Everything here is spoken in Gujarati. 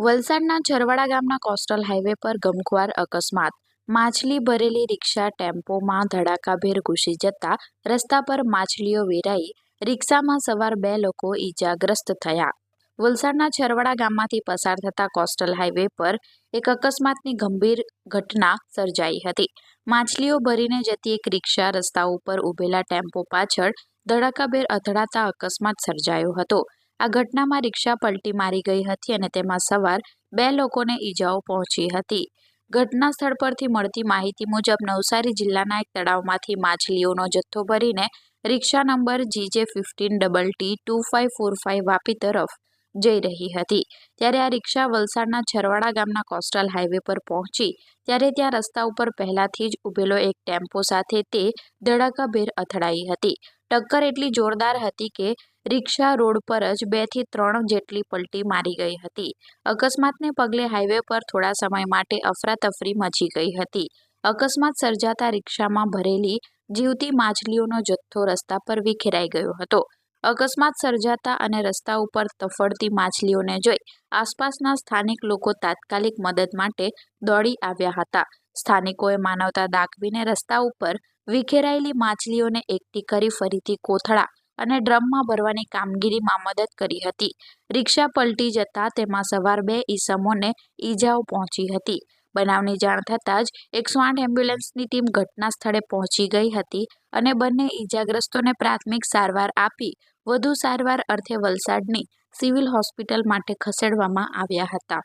વલસાડના છરવાડા ગામના કોસ્ટલ હાઈવે પર ગમખ્વાર અકસ્માત. માછલી ભરેલી રિક્ષા ટેમ્પોમાં ધડાકાભેર ઘૂસી જતા રસ્તા પર માછલીઓ વેરાઈ રિક્ષામાં સવાર બે લોકો ઈજાગ્રસ્ત થયા. વલસાડના છરવાડા ગામમાંથી પસાર થતા કોસ્ટલ હાઈવે પર એક અકસ્માતની ગંભીર ઘટના સર્જાઈ હતી. માછલીઓ ભરીને જતી એક રિક્ષા રસ્તા ઉપર ઊભેલા ટેમ્પો પાછળ ધડાકાભેર અથડાતા અકસ્માત સર્જાયો હતો. આ ઘટનામાં રિક્ષા પલટી મારી ગઈ હતી અને તેમાં સવાર બે લોકોને ઈજાઓ પહોંચી હતી. ઘટના સ્થળ પરથી મળતી માહિતી મુજબ નવસારી જિલ્લાના એક તળાવમાંથી માછલીઓનો જથ્થો ભરીને rickshaw number GJ fifteen double T two five four five Vapi તરફ જઈ રહી હતી. ત્યારે આ રિક્ષા વલસાડના છરવાડા ગામના કોસ્ટલ હાઈવે પર પહોંચી. ત્યારે ત્યાં રસ્તા ઉપર પહેલાથી જ ઊભેલો એક ટેમ્પો સાથે તે ધડાકાભેર અથડાઈ હતી. ટક્કર એટલી જોરદાર હતી કે રિક્ષા રોડ પર જ બેથી ત્રણ જેટલી પલટી મારી ગઈ હતી. અકસ્માતને પગલે હાઈવે પર થોડા સમય માટે અફરાતફરી મચી ગઈ હતી. અકસ્માત સર્જાતા રિક્ષામાં ભરેલી જીવતી માછલીઓનો જથ્થો રસ્તા પર વિખેરાઈ ગયો હતો. અકસ્માત સર્જાતા અને રસ્તા ઉપર તફડતી માછલીઓને જોઈ આસપાસના સ્થાનિક લોકો તાત્કાલિક મદદ માટે દોડી આવ્યા હતા. સ્થાનિકોએ માનવતા દાખવીને રસ્તા ઉપર વિખેરાયેલી માછલીઓને એકઠી કરી ફરીથી કોથળા અને ડ્રમમાં ભરવાની કામગીરીમાં મદદ કરી હતી. રિક્ષા પલટી જતા તેમાં સવાર બે ઈસમોને ઈજાઓ પહોંચી હતી. બનાવની જાણ થતાં જ એકસો આઠ એમ્બ્યુલન્સની ટીમ ઘટના સ્થળે પહોંચી ગઈ હતી અને બંને ઈજાગ્રસ્તોને પ્રાથમિક સારવાર આપી. વધુ સારવાર અર્થે વલસાડની સિવિલ હોસ્પિટલ માટે ખસેડવામાં આવ્યા હતા.